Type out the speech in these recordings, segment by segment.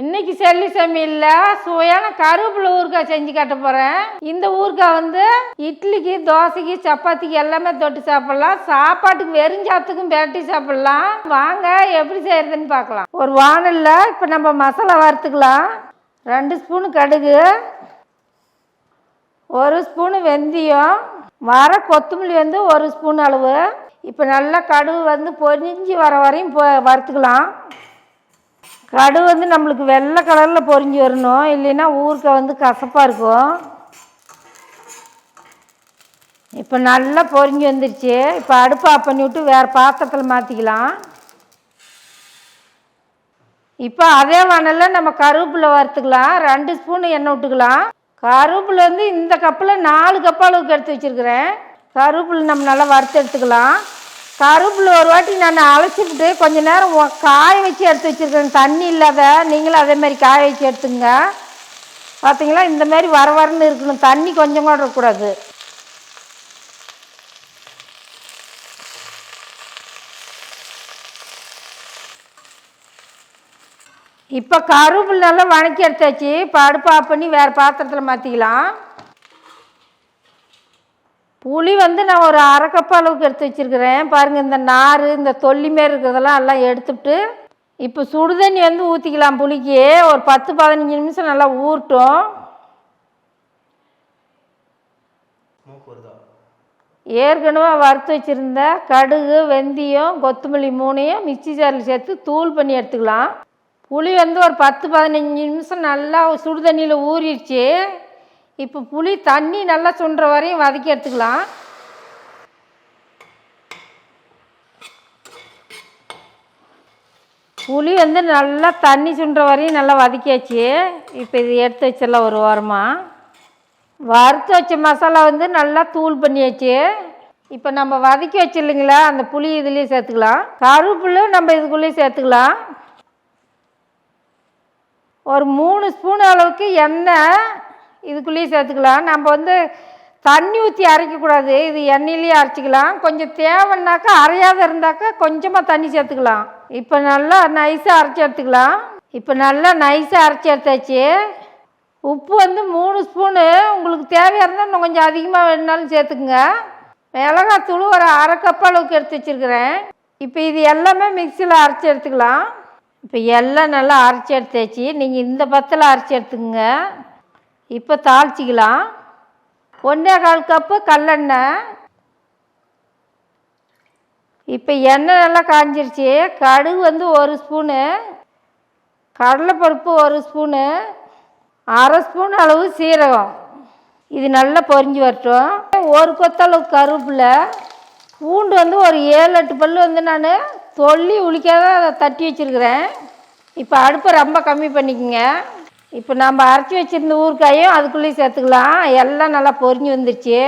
இன்னைக்கு செல்லி சமையல்ல சுவையான கருவேப்பிலை ஊறுகாய் செஞ்சு கட்ட போகிறேன் இந்த ஊறுகாய் வந்து இட்லிக்கு தோசைக்கு சப்பாத்திக்கு எல்லாமே தொட்டு சாப்பிடலாம். சாப்பாட்டுக்கு வெறிஞ்சாத்துக்கும் பெரட்டி சாப்பிடலாம். வாங்க எப்படி செய்யறதுன்னு பார்க்கலாம். ஒரு வானலில் இப்போ நம்ம மசாலா வறுத்துக்கலாம். ரெண்டு ஸ்பூனு கடுகு ஒரு ஸ்பூனு வெந்தயம் வர கொத்தமல்லி வந்து ஒரு ஸ்பூன் அளவு. இப்போ நல்லா கடுகு வந்து பொரிஞ்சு வர வரையும் வறுத்துக்கலாம். கடு வந்து நம்மளுக்கு வெள்ளை கலரில் பொறிஞ்சு வரணும். இல்லைன்னா ஊறுகாய் வந்து கசப்பாக இருக்கும். இப்போ நல்லா பொறிஞ்சு வந்துருச்சு. இப்போ அடுப்பு ஆஃப் பண்ணி விட்டு வேறு பாத்திரத்தில் மாற்றிக்கலாம் இப்போ அதே வானலில் நம்ம கருவேப்பில் வறுத்துக்கலாம். ரெண்டு ஸ்பூன் எண்ணெய் விட்டுக்கலாம். கருவேப்பில் வந்து இந்த கப்பில் நாலு கப் அளவுக்கு எடுத்து வச்சுருக்கிறேன். கருவேப்பில் நம்ம நல்லா வறுத்து எடுத்துக்கலாம். கருப்பில் ஒரு வாட்டி நான் அழைச்சிவிட்டு கொஞ்ச நேரம் காய வச்சு எடுத்து வச்சுருக்கேன் தண்ணி இல்லாத நீங்களும் அதே மாதிரி காய வச்சு எடுத்துங்க. பார்த்தீங்களா இந்த மாதிரி வர வரன்னு இருக்கணும். தண்ணி கொஞ்சம் கூட இருக்கக்கூடாது. இப்போ கருவேப்பிலை நல்லா வணக்கி எடுத்தாச்சு. இப்போ அடுப்பு ஆஃப் பண்ணி வேறு பாத்திரத்தில் மாற்றிக்கலாம் புளி வந்து நான் ஒரு அரை கப் அளவுக்கு எடுத்து வச்சுருக்கிறேன். பாருங்கள் இந்த நார் இந்த தொல்லி மாரி இருக்கிறதெல்லாம் எல்லாம் எடுத்துட்டு இப்போ சுடுதண்ணி வந்து ஊற்றிக்கலாம் புளிக்கு. ஒரு பத்து பதினஞ்சு நிமிஷம் நல்லா ஊறட்டும். ஏற்கனவே வறுத்து வச்சுருந்த கடுகு வெந்தயம் கொத்தமல்லி மூணையும் மிக்ஸி ஜாரில் சேர்த்து தூள் பண்ணி எடுத்துக்கலாம். புளி வந்து ஒரு பத்து பதினஞ்சு நிமிஷம் நல்லா சுடு தண்ணியில் ஊறிடுச்சு. இப்போ புளி தண்ணி நல்லா சுண்டுற வரையும் வதக்கி எடுத்துக்கலாம். புளி வந்து நல்லா தண்ணி சுண்டுற வரையும் நல்லா வதக்கியாச்சு. இப்போ இது எடுத்து வச்சிடலாம் ஒரு வாரமாக வறுத்து வச்ச மசாலா வந்து நல்லா தூள் பண்ணியாச்சு. இப்போ நம்ம வதக்கி வச்சிடலிங்களா அந்த புளி இதுலேயே சேர்த்துக்கலாம். கருவேப்பிலை நம்ம இதுக்குள்ளேயே சேர்த்துக்கலாம். ஒரு மூணு ஸ்பூன் அளவுக்கு எண்ணெய் இதுக்குள்ளேயே சேர்த்துக்கலாம். நம்ம வந்து தண்ணி ஊற்றி அரைக்கக்கூடாது. இது எண்ணெயிலேயே அரைச்சிக்கலாம். கொஞ்சம் தேவைன்னாக்கா அரையாத இருந்தாக்கா கொஞ்சமாக தண்ணி சேர்த்துக்கலாம். இப்போ நல்லா நைஸாக அரைச்சி எடுத்துக்கலாம். இப்போ நல்லா நைஸாக அரைச்சி எடுத்தாச்சு. உப்பு வந்து மூணு ஸ்பூனு. உங்களுக்கு தேவையாக இருந்தால் இன்னும் கொஞ்சம் அதிகமாக வேணுனாலும் சேர்த்துக்குங்க. மிளகாத்தூள் ஒரு அரை கப் அளவுக்கு எடுத்து வச்சுருக்கிறேன். இப்போ இது எல்லாமே மிக்சியில் அரைச்சி எடுத்துக்கலாம். இப்போ எல்லாம் நல்லா அரைச்சி எடுத்தாச்சு. நீங்கள் இந்த பத்தில் அரைச்சி எடுத்துக்கோங்க. இப்போ தாளிச்சிக்கலாம் ஒன்றே கால் கப்பு கல்லெண்ணெய் இப்போ எண்ணெய் நல்லா காஞ்சிருச்சு. கடுகு வந்து ஒரு ஸ்பூனு. கடலைப்பருப்பு ஒரு ஸ்பூனு. அரை ஸ்பூன் அளவு சீரகம். இது நல்லா பொரிஞ்சு வரட்டும். ஒரு கொத்தளவு கருவேப்பிலை. பூண்டு வந்து ஒரு ஏழு எட்டு பல் வந்து நான் தொல்லி உளிக்காத அதை தட்டி வச்சுருக்கிறேன். இப்போ அடுப்பை ரொம்ப கம்மி பண்ணிக்கோங்க. இப்போ நம்ம அரைச்சி வச்சுருந்த ஊறுகாயும் அதுக்குள்ளேயும் சேர்த்துக்கலாம். எல்லாம் நல்லா பொரிஞ்சு வந்துருச்சு.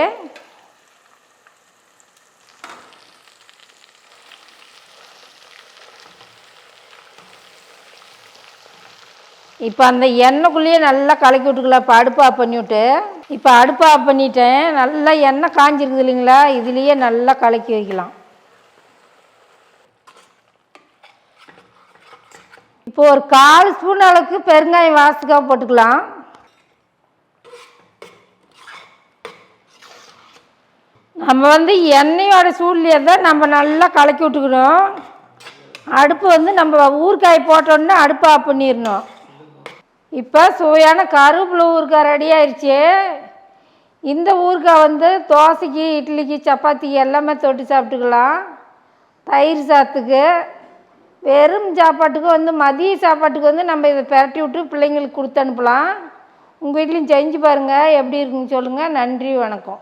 இப்போ அந்த எண்ணெய்க்குள்ளேயே நல்லா கலக்கி விட்டுக்கலாம். இப்போ அடுப்பு ஆஃப் பண்ணிவிட்டு இப்போ அடுப்பு ஆஃப் பண்ணிட்டேன். நல்லா எண்ணெய் காஞ்சிருக்குது இல்லைங்களா? இதுலேயே நல்லா கலக்கி வைக்கலாம். இப்போ ஒரு கால் ஸ்பூன் அளவுக்கு பெருங்காயம் வாசத்துக்காக போட்டுக்கலாம். நம்ம வந்து எண்ணெயோட சூழ்நிலையை தான் நம்ம நல்லா கலக்கி விட்டுக்கணும். அடுப்பு வந்து நம்ம ஊறுகாய் போட்டோன்னே அடுப்பு ஆஃப் பண்ணிடணும். இப்போ சுவையான கருவேப்பிலை ஊறுகாய் ரெடி ஆயிடுச்சு இந்த ஊறுகாய் வந்து தோசைக்கு இட்லிக்கு சப்பாத்திக்கு எல்லாமே தொட்டு சாப்பிட்டுக்கலாம். தயிர் சாத்துக்கு. வெறும் சாப்பாட்டுக்கு வந்து மதிய சாப்பாட்டுக்கு வந்து நம்ம இதை பிரட்டி விட்டு பிள்ளைங்களுக்கு கொடுத்து அனுப்பலாம். உங்கள் வீட்லேயும் செஞ்சு பாருங்கள் எப்படி இருக்குன்னு சொல்லுங்கள் நன்றி வணக்கம்.